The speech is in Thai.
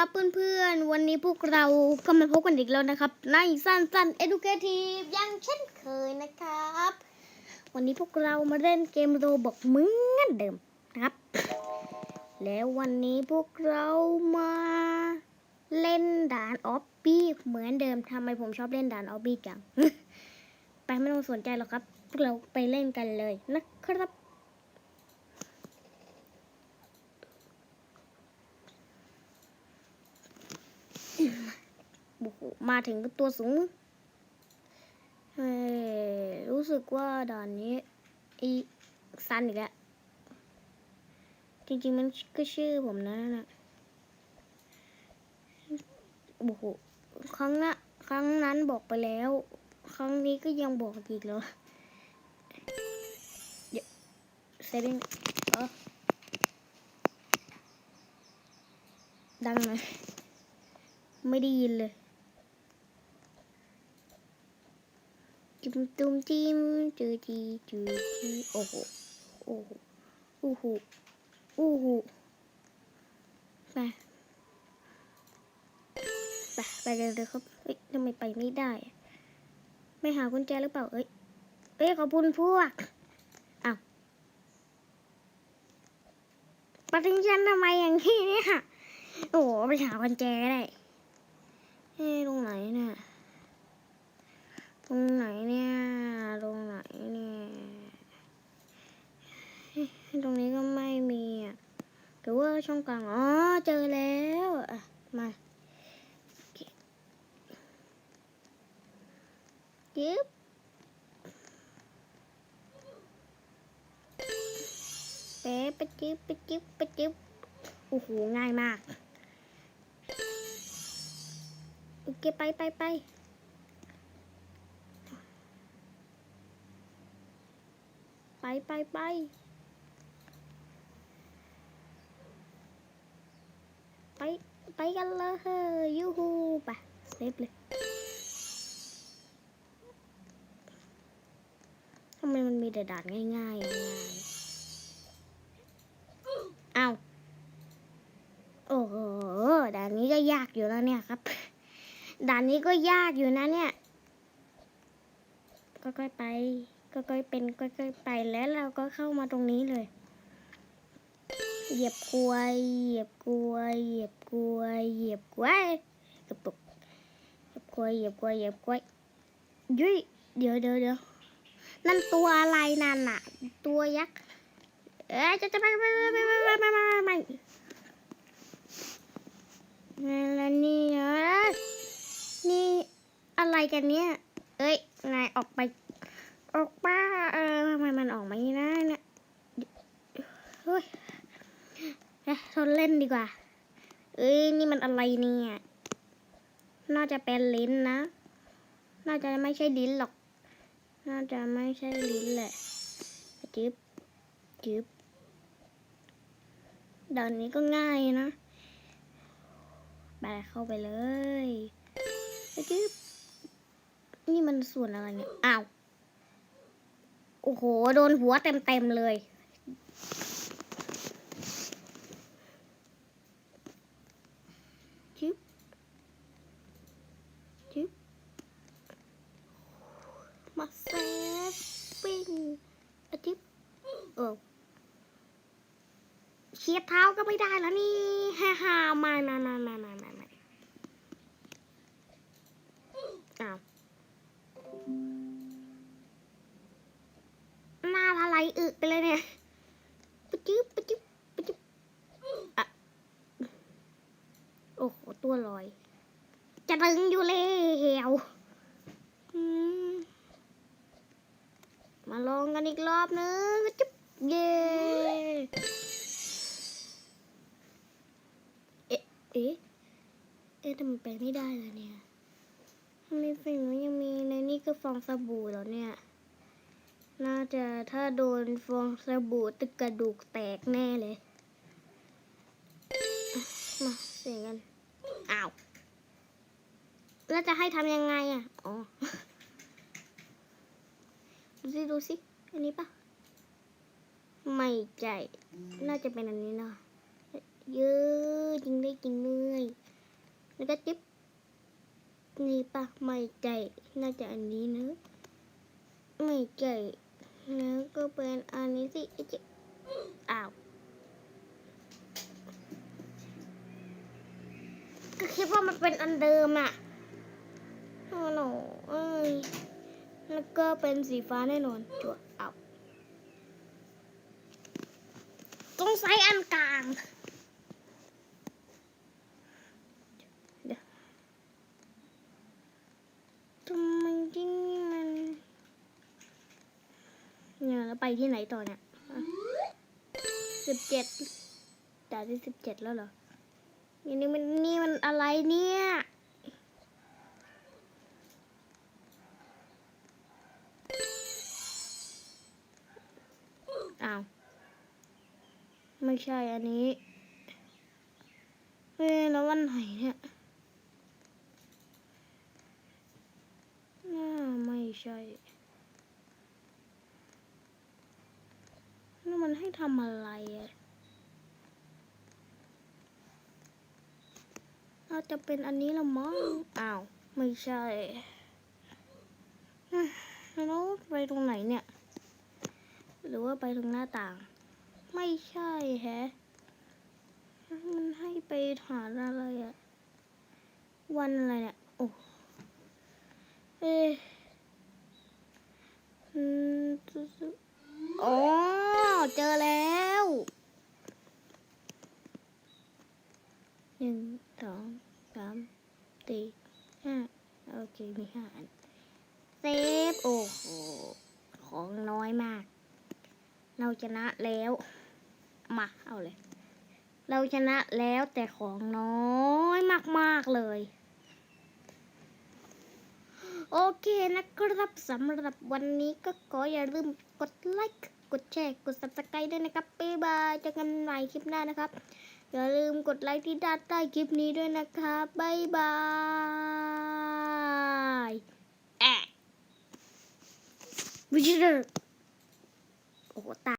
ครับเพื่อนๆ วันนี้พวกเราก็มาพบกันอีกแล้วนะครับ ในสั้นสั้น educative อย่างเช่นเคยนะครับ วันนี้พวกเรามาเล่นเกมโรบอกเหมือนเดิมนะครับ แล้ววันนี้พวกเรามาเล่นด่านออฟบี้เหมือนเดิมทำไมผมชอบเล่นด่านออฟบี้จัง ไปไม่ต้องสนใจหรอกครับ พวกเราไปเล่นกันเลยนะครับ โอ้โห มาถึงตัวสูงเฮ้รู้สึกว่าด่านนี้ อีซันอีกแล้ว จริงๆมันก็ชื่อผมนะนั่นน่ะโอ้โหครั้งนะครั้งนั้นบอกไปแล้ว ครั้งนี้ก็ยังบอกอีกแล้วเดี๋ยวเซตติ้งเออดังไหมไม่ได้ยินเลย จุมจุมจิ้มจูจีจูจีโอ้โหโอ้โหโอ้โหโอ้โหไปไปไปกันเลยครับเอ้ยทำไมไปไม่ได้ ไม่หากุญแจหรือเปล่าเอ้ยเอ้ยขอบคุณพวกอ้าวปฏิญฉันทำไมอย่างนี้เนี่ยโอ้โหไปหากุญแจก็ได้เอ้ตรงไหนเนี่ย ตรงไหนเนี่ยตรงไหนเนี่ยตรงนี้ก็ไม่มีอะหรือว่าช่องกลางอ๋อเจอแล้วอะมาจึ๊บเป๊ะปะจึ๊บปะจึ๊บปะจึ๊บโอ้โหง่ายมากโอเคไปไปไป ไปไปไปไปไปกันเลยยูฮูไปเซฟเลยทำไมมันมีแต่ด่านง่ายๆง่ายๆอ้าวโอ้โหด่านนี้ก็ยากอยู่แล้วเนี่ยครับ ด่านนี้ก็ยากอยู่นะเนี่ยค่อยๆไป ก็ค่อยเป็นก็ค่อยไปแล้วเราก็เข้ามาตรงนี้เลย เหยียบกลวยเหยียบกลวยเหยียบกลวยเหยียบกลวยกระปุกเหยียบกลวยเหยียบกลวยเหยียบกลวยยุ้ยเดี๋ยวเดี๋ยวเดี๋ยวนั่นตัวอะไรนั่นน่ะ ตัวยักษ์เอ๊จะจะไปไปไปไปไปไปไปไปแล้วนี่เออนี่อะไรกันเนี่ย เอ้ย นายออกไป ออกป้าเออทำไมมันออกมาอย่างนี้นะเนี่ยเฮ้ยเอ๊ะทนเล่นดีกว่า เอ้ยนี่มันอะไรเนี่ย น่าจะเป็นลิ้นนะ น่าจะไม่ใช่ลิ้นหรอก น่าจะไม่ใช่ลิ้นแหละจึ๊บจึ๊บด่านนี้ก็ง่ายนะไปเข้าไปเลยจึ๊บนี่มันส่วนอะไรเนี่ย อ้าว โอ้โห โดนหัวเต็มเต็มๆเลยจิ๊บจิ๊บมาเซฟปิ้งอะจิ๊บเออเชียดเท้าก็ไม่ได้แล้วนี่ฮ่าฮ่าม่ไม่ไม่ไม่ไม่ไม่ไม่อ้าว อึไปเลยเนี่ยปจึ๊บปจึ๊บปจึ๊บอะโอ้โห ตัวลอย จะดึงอยู่แล้วมมาลองกันอีกรอบนึงปะจึ๊บเย้เอ๊ะ เอ๊ะ เอ๊ะทำไมไปไม่ได้ล่ะเนี่ยทำไมสิ่งนี้ยังมีในนี่ก็ฟองสบู่แล้วเนี่ย น่าจะถ้าโดนฟองสบู่ตึกกระดูกแตกแน่เลย มาเสียงกัน อ้าว แล้วจะให้ทำยังไงอะ อ๋อ ดูสิ ดูสิ อันนี้ปะไม่ใจน่าจะเป็นอันนี้เนาะเยอะจริงได้จริงเลยแล้วก็จิ๊บนี่ปะไม่ใจน่าจะอันนี้เนอะไม่ใจ ก็เป็นอันนี้สิไอ้จิ๊บอ้าวก็คิดว่ามันเป็นอันเดิมอะโอ้โหเอ้ยแล้วก็เป็นสีฟ้าแน่นอนจั่วอ้าวต้องใช้อันกลาง ทำไมที่นี่มันเนี่ยแล้วไป ที่ไหนต่อเนี่ยสิบเจ็ดด่าที่สิบเจ็ดแล้วเหรอนี่นี่มันนี่มันอะไรเนี่ยอ้าวไม่ใช่อันนี้เฮ้ยแล้ววันไหนเนี่ยน่าไม่ใช่ แล้ว มันให้ทำอะไรอะน่าจะเป็นอันนี้ละมั้ง อ้าว ไม่ใช่แล้วไปตรงไหนเนี่ย หรือว่าไปตรงหน้าต่าง ไม่ใช่แฮะ มันให้ไปหาอะไรอะวันอะไรเนี่ย โอ้ เอ๊ะอืม อ๋อ เจอแล้วหนึ่งสองสามสี่ห้าโอเค มีห้าอันเซฟ โอ้โห ของน้อยมาก เราชนะแล้ว มา เอาเลย เราชนะแล้วแต่ของน้อยมาก ๆ เลยโอเคนะครับสำหรับวันนี้ก็ขออย่าลืม กดไลค์กดแชร์กด subscribe ด้วยนะครับบ๊ายบายเจอกันใหม่คลิปหน้านะครับ อย่าลืมกดไลค์ที่ด้านใต้คลิปนี้ด้วยนะครับบ๊ายบายแอะวิจิตรโอ้ตา